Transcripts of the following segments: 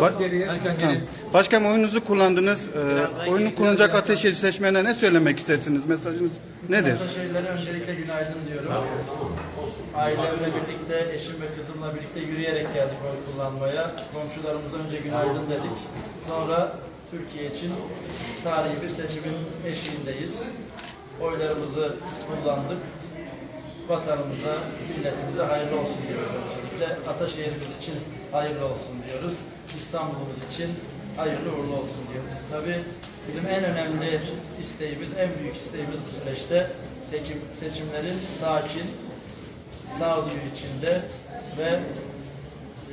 Ba-. Başkanım oyunuzu kullandınız. Ee, oyunu kullanacak Ateşehir seçmenine ne söylemek istersiniz? Mesajınız nedir? Ataşehirlere öncelikle günaydın diyorum. Ailemle birlikte, eşim ve kızımla birlikte yürüyerek geldik oy kullanmaya. Komşularımıza önce günaydın dedik. Sonra Türkiye için tarihi bir seçimin eşiğindeyiz. Oylarımızı kullandık. Vatanımıza, milletimize hayırlı olsun diyoruz öncelikle. Ataşehirimiz için hayırlı olsun diyoruz. İstanbul'umuz için hayırlı uğurlu olsun diyoruz. Tabii bizim en önemli isteğimiz, en büyük isteğimiz bu süreçte seçim, seçimlerin sakin, sağduyu içinde ve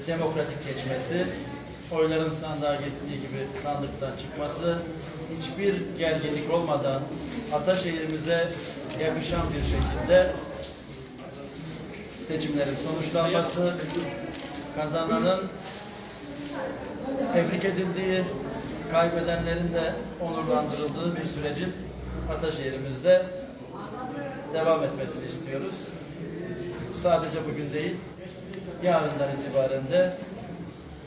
demokratik geçmesi, oyların sandığa gittiği gibi sandıktan çıkması, hiçbir gerginlik olmadan Ataşehir'imize yakışan bir şekilde seçimlerin sonuçlanması, kazananın tebrik edildiği, kaybedenlerin de onurlandırıldığı bir sürecin Ataşehir'imizde devam etmesini istiyoruz. Sadece bugün değil, yarından itibaren de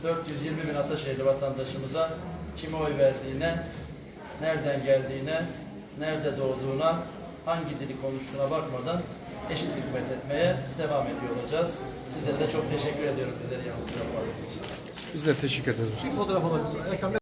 420 bin Ataşehirli vatandaşımıza kime oy verdiğine, nereden geldiğine, nerede doğduğuna, hangi dili konuştuğuna bakmadan eşit hizmet etmeye devam ediyor olacağız. Sizlere de çok teşekkür ediyorum bizleri yalnız bırakmadığınız için. Biz de teşekkür ederiz. Fotoğraf alabiliriz.